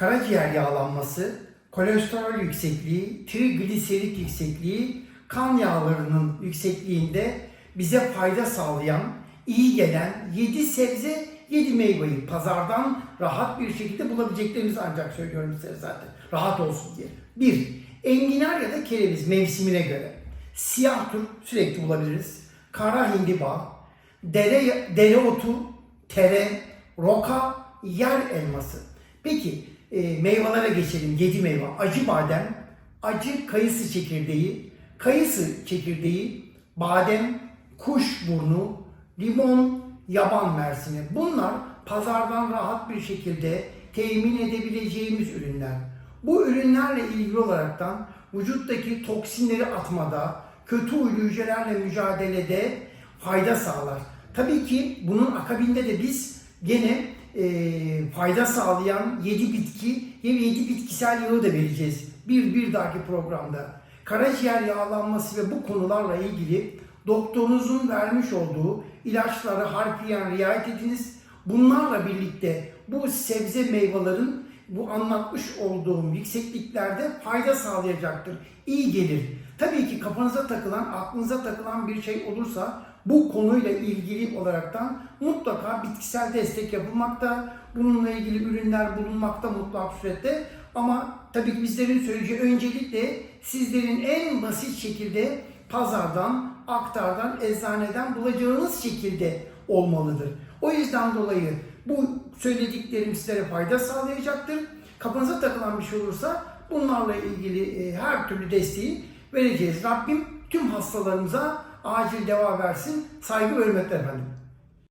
karaciğer yağlanması, kolesterol yüksekliği, trigliserit yüksekliği, kan yağlarının yüksekliğinde bize fayda sağlayan, iyi gelen 7 sebze, 7 meyveyi pazardan rahat bir şekilde bulabileceklerimizi ancak söylüyorum size zaten. Rahat olsun diye. 1. Enginar ya da kereviz mevsimine göre. Siyah turp sürekli bulabiliriz. Kara hindiba, dere, dereotu, tere, roka, yer elması. Peki e, meyvelere geçelim. 7 meyve. Acı badem, acı kayısı çekirdeği, kayısı çekirdeği, badem, kuşburnu, limon, yaban mersini. Bunlar pazardan rahat bir şekilde temin edebileceğimiz ürünler. Bu ürünlerle ilgili olaraktan vücuttaki toksinleri atmada, kötü huylu hücrelerle mücadelede fayda sağlar. Tabii ki bunun akabinde de biz gene e, fayda sağlayan 7 bitki ve 7 bitkisel yağı da vereceğiz. Bir, bir dahaki programda. Karaciğer yağlanması ve bu konularla ilgili doktorunuzun vermiş olduğu ilaçlara harfiyen riayet ediniz. Bunlarla birlikte bu sebze meyvelerin bu anlatmış olduğum yüksekliklerde fayda sağlayacaktır. İyi gelir. Tabii ki kafanıza takılan, aklınıza takılan bir şey olursa bu konuyla ilgili olaraktan mutlaka bitkisel destek yapılmakta. Bununla ilgili ürünler bulunmakta mutlak surette. Ama tabii ki bizlerin söyleyeceği öncelikle sizlerin en basit şekilde pazardan, aktardan, eczaneden bulacağınız şekilde olmalıdır. O yüzden dolayı bu söylediklerim sizlere fayda sağlayacaktır. Kafanıza takılan bir şey olursa bunlarla ilgili e, her türlü desteği vereceğiz. Rabbim tüm hastalarımıza acil deva versin. Saygı ve hürmetler efendim.